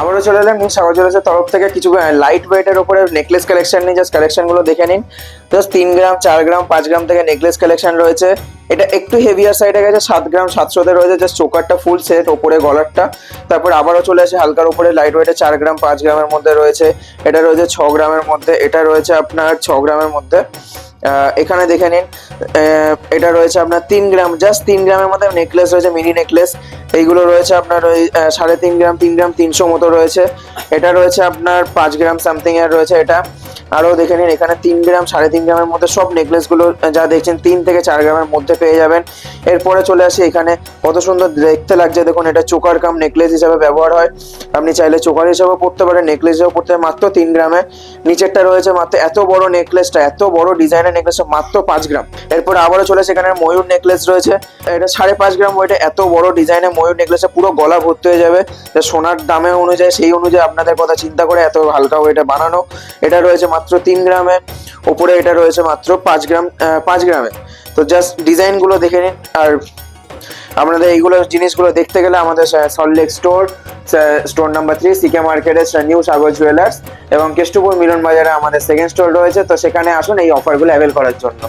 আবারও চলে এলাম নিউ সাগর জুয়েলার্সের তরফ থেকে কিছু লাইট ওয়েটের উপরে নেকলেস কালেকশন নিয়ে জাস্ট কালেকশনগুলো দেখে নিন। জাস্ট তিন গ্রাম, চার গ্রাম, পাঁচ গ্রাম থেকে নেকলেস কালেকশন রয়েছে। এটা একটু হেভিয়ার সাইডে গেছে, সাত গ্রাম সাতশোতে রয়েছে জাস্ট চোকারটা ফুল সেট ওপরে গলারটা। তারপর আবারও চলে আসে হালকার উপরে লাইট ওয়েটে চার গ্রাম, পাঁচ গ্রামের মধ্যে রয়েছে। এটা রয়েছে ছ গ্রামের মধ্যে, এটা রয়েছে আপনার ছ গ্রামের মধ্যে। এখানে দেখে নিন এটা রয়েছে আপনার তিন গ্রাম জাস্ট তিন গ্রামের মধ্যে নেকলেস রয়েছে মিনি নেকলেস এইগুলো রয়েছে আপনার ওই সাড়ে তিন গ্রাম তিন গ্রাম, তিনশো মতো রয়েছে। এটা রয়েছে আপনার পাঁচ গ্রাম সামথিং এর রয়েছে এটা। আরও দেখে নিন, এখানে তিন গ্রাম, সাড়ে তিন গ্রামের মধ্যে সব নেকলেসগুলো যা দেখছেন, তিন থেকে চার গ্রামের মধ্যে পেয়ে যাবেন। এরপরে চলে আসি এখানে, কত সুন্দর দেখতে লাগছে। দেখুন, এটা চোকার কাম নেকলেস হিসাবে ব্যবহার হয়। আপনি চাইলে চোকার হিসাবেও পড়তে পারেন নেকলেস হিসাবেও পড়তে মাত্র তিন গ্রামে। নিচেরটা রয়েছে মাত্র এত বড় নেকলেসটা এত বড় ডিজাইনের নেকলেসটা মাত্র পাঁচ গ্রাম। এরপর আবারও চলে আসে, এখানে ময়ূর নেকলেস রয়েছে। এটা সাড়ে পাঁচ গ্রাম ওয়েটে এত বড় ডিজাইনের ময়ূর নেকলেসটা পুরো গলা ভর্তি হয়ে যাবে। যা সোনার দামে অনুযায়ী, সেই অনুযায়ী আপনাদের কথা চিন্তা করে এত হালকা ওয়েটে বানানো। এটা রয়েছে মাত্র তিন গ্রামে, ওপরে এটা রয়েছে মাত্র পাঁচ গ্রাম পাঁচ গ্রামে। তো জাস্ট ডিজাইনগুলো দেখে নিন, আর আপনাদের এইগুলো জিনিসগুলো দেখতে গেলে আমাদের Salt Lake store store number three CK মার্কেটের নিউ সাগর জুয়েলার্স এবং কেষ্টপুর মিলন বাজারে আমাদের সেকেন্ড স্টোর রয়েছে। তো সেখানে আসুন এই অফারগুলো অ্যাভেল করার জন্য।